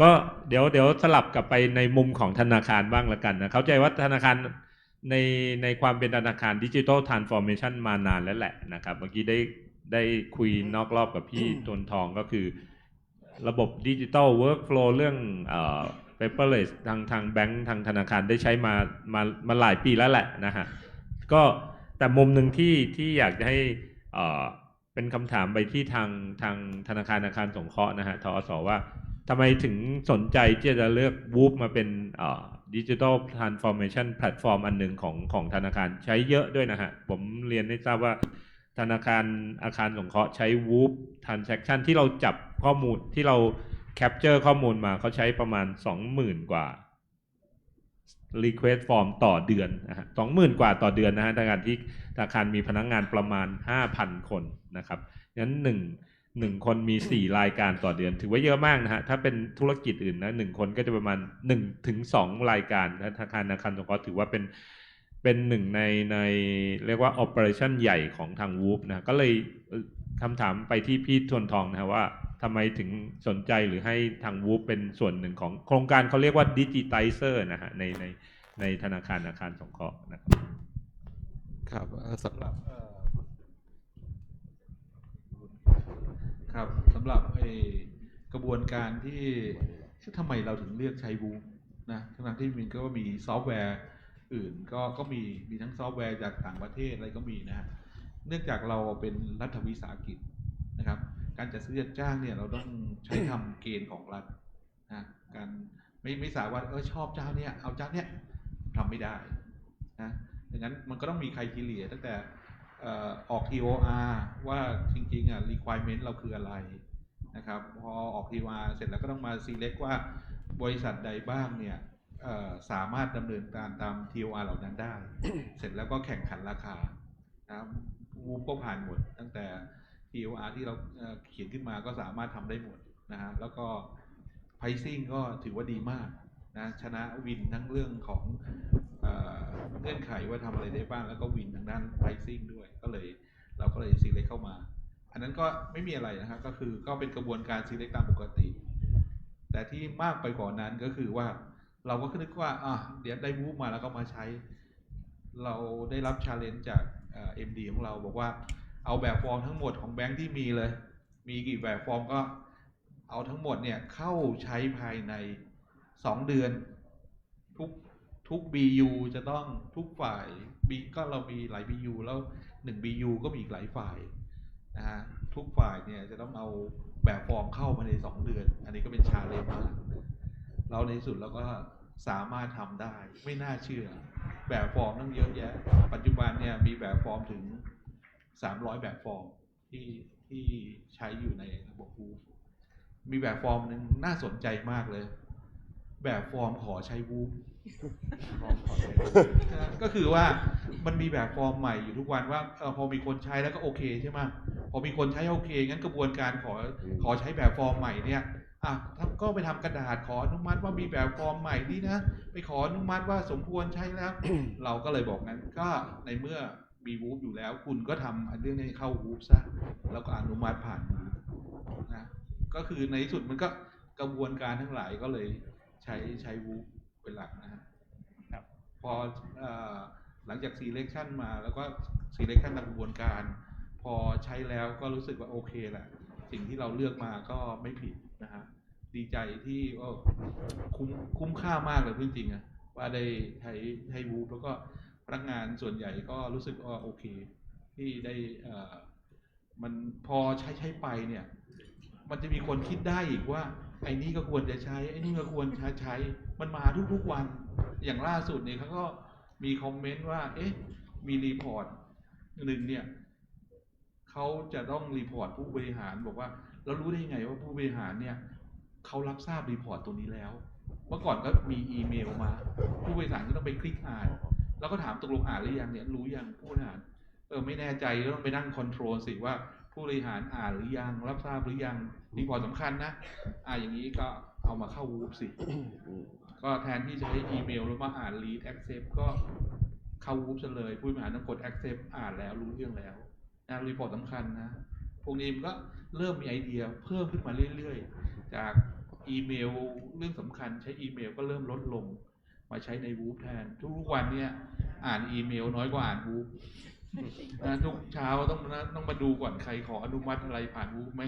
ก็เดี๋ยวเดี๋ยวสลับกลับไปในมุมของธนาคารบ้างละกันนะเข้าใจว่าธนาคารในในความเป็นธนาคารดิจิทัลทรานส์ฟอร์เมชันมานานแล้วแหละนะครับเมื่อกี้ได้ได้คุยนอกรอบกับพี่ทนทองก็คือ ระบบดิจิทัลเวิร์กโฟลเรื่องเอ่อ paperless ทางทางแบงค์ทางธนาคารได้ใช้มามามาหลายปีแล้วแหละนะฮะก็แต่มุมหนึ่งที่ที่อยากจะให้เอ่อเป็นคำถามไปที่ทางทางธนาคารอาคารสงเคราะห์นะฮะทอสว่า ทำไมถึงสนใจที่จะเลือกวูฟมาเป็นดิจิทัลทรานส์ฟอร์เมชันแพลตฟอร์มอันหนึ่งของของธนาคารใช้เยอะด้วยนะฮะ ผมเรียนให้ทราบว่าธนาคารอาคารสงเคราะห์ใช้วูฟทราน a c t ชันที่เราจับข้อมูลที่เราแคปเจอร์ข้อมูลมาเขาใช้ประมาณ 20,000 กว่า Request Form ต่อเดือนนะฮะสองหมื่นกว่าต่อเดือนนะฮะธนาคารที่ธนาคารมีพนักงงานประมาณ 5,000 คนนะครับงั้นหนึ่ง หนึ่งคนมี4รายการต่อเดือน ถือว่าเยอะมากนะฮะ ถ้าเป็นธุรกิจอื่นนะหนึ่งคนก็จะประมาณ1ถึง2รายการธนาคารธนาคารสงเคราะห์ถือว่าเป็นเป็นหนึ่งในในเรียกว่า operation ใหญ่ของทางวูฟนะก็เลยเอ่อคำถามไปที่พี่ทวนทองนะฮะว่าทำไมถึงสนใจหรือให้ทางวูฟเป็นส่วนหนึ่งของโครงการเขาเรียกว่าดิจิ t i เซอร์นะฮะในในในธนาคารอาคารสงเคราะห์นะครับครับเอ่อสำหรับเอ่อ ครับสำหรับไอ้กระบวนการที่ทำไมเราถึงเลือกใช้บูมนะทั้งที่มันก็มีซอฟต์แวร์อื่นก็ก็มีมีทั้งซอฟต์แวร์จากต่างประเทศอะไรก็มีนะฮะเนื่องจากเราเป็นรัฐวิสาหกิจนะครับ การจัดซื้อจัดจ้างเนี่ยเราต้องใช้ทำเกณฑ์ของรัฐนะการไม่ไม่สามารถเออชอบเจ้าเนี่ยเอาเจ้าเนี่ยทำไม่ได้นะดังนั้นมันก็ต้องมีใครทีเลียตั้งแต่ อ่อออก TOR ว่าจริงๆอะ requirement เราคืออะไรนะครับ พอออก TOR เสร็จแล้วก็ต้องมา select ว่าบริษัทใดบ้างเนี่ยเอ่อสามารถดำเนินการตาม TOR เหล่านั้นได้ เสร็จแล้วก็แข่งขันราคานะครับวูฟก็ผ่านหมด ตั้งแต่ TOR ที่เราเอ่อเขียนขึ้นมาก็สามารถทำได้หมดนะฮะแล้วก็ pricing ก็ถือว่าดีมากนะชนะวินทั้งเรื่องของ เงื่อนไขว่าทำอะไรได้บ้างแล้วก็วินทางด้าน pricing ด้วย ก็เลยเราก็เลย select เข้ามา อันนั้นก็ไม่มีอะไรนะครับก็คือก็เป็นกระบวนการ select ตามปกติ แต่ที่มากไปกว่านั้นก็คือว่าเราก็คิดว่าอะเดี๋ยวได้วูฟมาแล้วก็มาใช้ เราได้รับชาเลนจ์จากเอ็มดีของเราบอกว่าเอาแบบฟอร์มทั้งหมดของแบงค์ที่มีเลย มีกี่แบบฟอร์มก็เอาทั้งหมดเนี่ยเข้าใช้ภายใน 2 เดือน ทุก ทุก BU จะต้องทุกฝ่าย B ก็เรามีหลาย BU แล้ว1 BU ก็มีอีกหลายฝ่ายนะฮะทุกฝ่ายเนี่ยจะต้องเอาแบบฟอร์มเข้ามาใน 2 เดือน อันนี้ก็เป็นชาเลนจ์มากเราในสุดเราก็สามารถทำได้ไม่น่าเชื่อ แบบฟอร์มตั้งเยอะแยะ ปัจจุบันเนี่ยมีแบบฟอร์มถึง 300 แบบฟอร์มที่ที่ใช้อยู่ในระบบวูฟมีแบบฟอร์มหนึ่งน่าสนใจมากเลย แบบฟอร์มขอใช้วูฟ ก็คือว่ามันมีแบบฟอร์มใหม่อยู่ทุกวันว่าเออพอมีคนใช้แล้วก็โอเคใช่ไหมพอมีคนใช้โอเค งั้นกระบวนการขอขอใช้แบบฟอร์มใหม่เนี่ยอะก็ไปทำกระดาษขออนุมัติว่ามีแบบฟอร์มใหม่นี่นะไปขออนุมัติว่าสมควรใช้แล้ว เราก็เลยบอกงั้นก็ในเมื่อมีวูฟอยู่แล้ว คุณก็ทำอันเรื่องนี้เข้าวูฟซะแล้วก็อนุมัติผ่านวูฟนะก็คือในที่สุดมันก็กระบวนการทั้งหลายก็เลยใช้ใช้วูฟ เป็นหลักนะฮะครับพอเอ่อหลังจาก selection มาแล้วก็ selection ตามกระบวนการ พอใช้แล้วก็รู้สึกว่าโอเคแหละสิ่งที่เราเลือกมาก็ไม่ผิดนะฮะดีใจที่เออคุ้มคุ้มค่ามากเลยพูดจริงๆอะว่าได้ใช้ใช้วูฟแล้วก็พนักงานส่วนใหญ่ก็รู้สึกว่าโอเค ที่ได้เอ่อมันพอใช้ใช้ไปเนี่ย มันจะมีคนคิดได้อีกว่า ไอ้นี่ก็ควรจะใช้ไอ้นี่ก็ควรใช้ใช้ มันมาทุกๆวัน อย่างล่าสุดเนี่ยเขาก็มีคอมเมนต์ว่า เอ๊ะ มีรีพอร์ตหนึ่งเนี่ยเขาจะต้องรีพอร์ตผู้บริหารบอกว่าเรารู้ได้ยังไงว่าผู้บริหารเนี่ยเขารับทราบรีพอร์ตตัวนี้แล้ว เมื่อก่อนก็มีอีเมลมา ผู้บริหารก็ต้องไปคลิกอ่านแล้วก็ถามตกลงอ่านหรือยังเนี่ยรู้ยังผู้บริหารเออไม่แน่ใจก็ต้องไปนั่งคอนโทรลสิว่า ผู้บริหารอ่านหรือยัง รับทราบหรือยังรีพอร์ตสำคัญนะ อ่าอย่างนี้ก็เอามาเข้าวูฟสิ ก็แทนที่จะให้อีเมลแล้วมาอ่าน read accept ก็เข้าวูฟซะเลย ผู้บริหารต้องกด accept อ่านแล้วรู้เรื่องแล้วนะรีพอร์ตสำคัญนะ พวกนี้มันก็เริ่มมีไอเดียเพิ่มขึ้นมาเรื่อยๆ จากอีเมลเรื่องสำคัญใช้อีเมลก็เริ่มลดลง มาใช้ในวูฟแทน ทุกวันเนี่ยอ่านอีเมลน้อยกว่าอ่านวูฟ นะทุกเช้าต้องมาต้องมาดูก่อนใครขออนุมัติอะไรผ่านวูฟไหม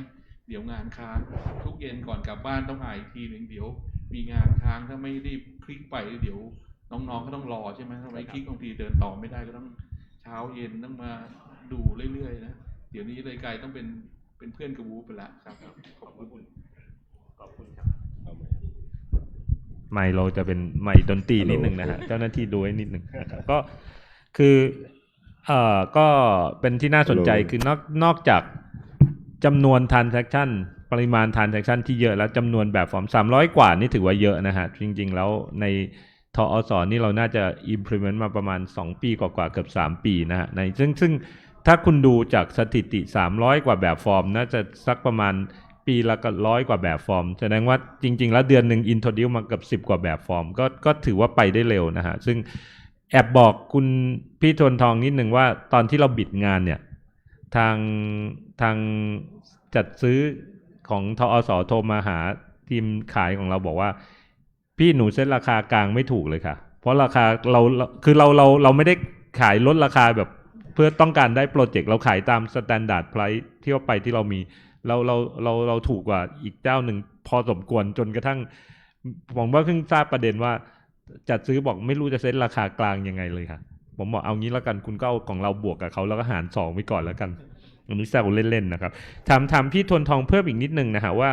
เดี๋ยวงานค้างทุกเย็นก่อนกลับบ้านต้องอ่านอีกทีหนึ่งเดี๋ยว มีงานค้างถ้าไม่รีบคลิกไปเดี๋ยวน้องๆก็ต้องรอใช่ไหมถ้าไม่คลิกบางทีเดินต่อไม่ได้ก็ต้องเช้าเย็นต้องมาดูเรื่อยๆนะเดี๋ยวนี้เลยกลายต้องเป็นเป็นเพื่อนกับวูฟไปแล้วครับขอบคุณไมค์เราจะเป็นไมค์ดนตรีนิดหนึ่งนะฮะเจ้าหน้าที่ดูให้นิดหนึ่งนะครับก็คือ เอ่อก็เป็นที่น่าสนใจ Hello คือนอกนอกจากจำนวน transaction ปริมาณ transaction ที่เยอะแล้วจำนวนแบบฟอร์ม300กว่านี่ถือว่าเยอะนะฮะ จริง ๆ แล้วในทอสนี่เราน่าจะ implement มาประมาณ 2 ปีกว่าๆเกือบ 3 ปีนะฮะในซึ่งซึ่งถ้าคุณดูจากสถิติ 300 กว่าแบบฟอร์ม น่าจะสักประมาณปีละก็ร้อยกว่าแบบฟอร์ม แสดงว่าจริง ๆ แล้วเดือนหนึ่งอินโทรดิวมาเกือบสิบ10 กว่าแบบฟอร์ม ก็ก็ถือว่าไปได้เร็วนะฮะ ซึ่ง แอบบอกคุณพี่ทวนทองนิดหนึ่งว่าตอนที่เราบิดงานเนี่ย ทางทางจัดซื้อของทอสโทรมาหาทีมขายของเราบอกว่า พี่หนูเซ็ตราคากลางไม่ถูกเลยค่ะ เพราะราคาเราเราคือเราเราเราไม่ได้ขายลดราคาแบบเพื่อต้องการได้โปรเจกต์เราขายตามสแตนดาร์ดไพรซ์ที่ว่าไปที่เรามีเราเราเราเราถูกกว่าอีกเจ้าหนึ่งพอสมควรจนกระทั่งผมว่าเพิ่งทราบประเด็นว่า จัดซื้อบอกไม่รู้จะเซ็ตราคากลางยังไงเลยค่ะ ผมบอกเอางี้แล้วกันคุณก็เอาของเราบวกกับเขาแล้วก็หารสองไปก่อนแล้วกันอันนี้แซวเล่นๆนะครับถามถามพี่ทนทองเพิ่มอีกนิดนึงนะฮะว่า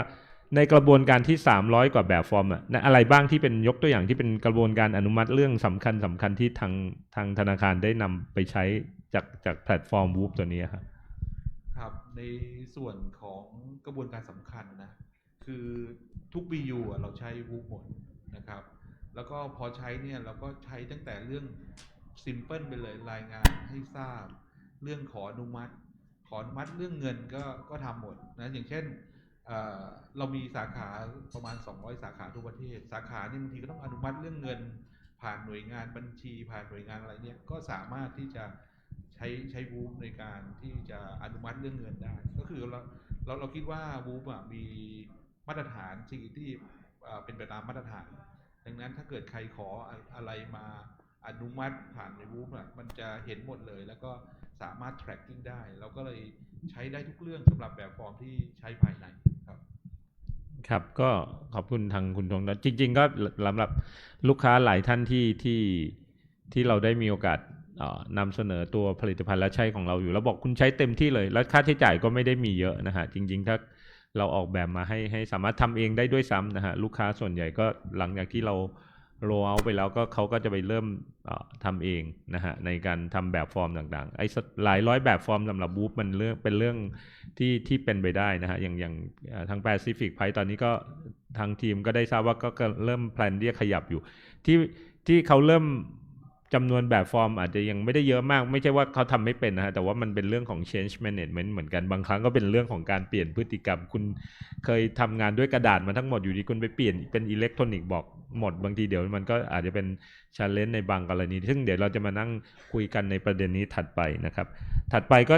ในกระบวนการที่ 300 กว่าแบบฟอร์มอะนะอะไรบ้างที่เป็นยกตัวอย่างที่เป็นกระบวนการอนุมัติเรื่องสำคัญสำคัญที่ทางทางธนาคารได้นำไปใช้จากจากแพลตฟอร์มวูฟตัวนี้ครับครับ ในส่วนของกระบวนการสำคัญนะ คือทุก BU อะเราใช้วูฟหมดนะครับ แล้วก็พอใช้เนี่ยเราก็ใช้ตั้งแต่เรื่อง simple ไปเลยรายงานให้ทราบ เรื่องขออนุมัติ ขออนุมัติเรื่องเงินก็ก็ทำหมดนะอย่างเช่นเเรามีสาขาประมาณ 200 สาขาทั่วประเทศ สาขานี่บางทีก็ต้องอนุมัติเรื่องเงิน ผ่านหน่วยงานบัญชี ผ่านหน่วยงานอะไรเนี่ยก็สามารถที่จะใช้ใช้วูฟในการที่จะอนุมัติเรื่องเงินได้ ก็คือเราเราเราคิดว่าวูฟมีมาตรฐานสิ่งที่เป็นไปตามมาตรฐาน ดังนั้นถ้าเกิดใครขออะไรมาอนุมัติผ่านในวูฟอะมันจะเห็นหมดเลย แล้วก็สามารถ tracking ได้ เราก็เลยใช้ได้ทุกเรื่องสำหรับแบบฟอร์มที่ใช้ภายในครับ ครับก็ขอบคุณทางคุณทงนะจริง ๆ ก็สำหรับลูกค้าหลายท่านที่ที่ที่เราได้มีโอกาสนำเสนอตัวผลิตภัณฑ์และใช้ของเราอยู่ แล้วบอกคุณใช้เต็มที่เลย แล้วค่าใช้จ่ายก็ไม่ได้มีเยอะนะฮะจริง ๆ ถ้า เราออกแบบมาให้ให้สามารถทำเองได้ด้วยซ้ำนะฮะลูกค้าส่วนใหญ่ก็หลังจากที่เราโรเอาไปแล้วก็เขาก็จะไปเริ่มเอ่อทำเองนะฮะในการทำแบบฟอร์มต่างๆไอ้หลายร้อยแบบฟอร์มสำหรับบูฟมันเรื่องเป็นเรื่องที่ที่เป็นไปได้นะฮะอย่างอย่างทางแปซิฟิกไพตอนนี้ก็ทางทีมก็ได้ทราบว่าก็ก็เริ่มแพลนที่จะขยับอยู่ที่ที่เขาเริ่ม จำนวนแบบฟอร์มอาจจะยังไม่ได้เยอะมาก ไม่ใช่ว่าเขาทำไม่เป็นนะฮะแต่ว่ามันเป็นเรื่องของ change management เหมือนกันบางครั้งก็เป็นเรื่องของการเปลี่ยนพฤติกรรม คุณเคยทำงานด้วยกระดาษมาทั้งหมดอยู่ดีคุณไปเปลี่ยนเป็นอิเล็กทรอนิกส์บอกหมดบางทีเดี๋ยวมันก็อาจจะเป็น challenge ในบางกรณี ซึ่งเดี๋ยวเราจะมานั่งคุยกันในประเด็นนี้ถัดไปนะครับ ถัดไปก็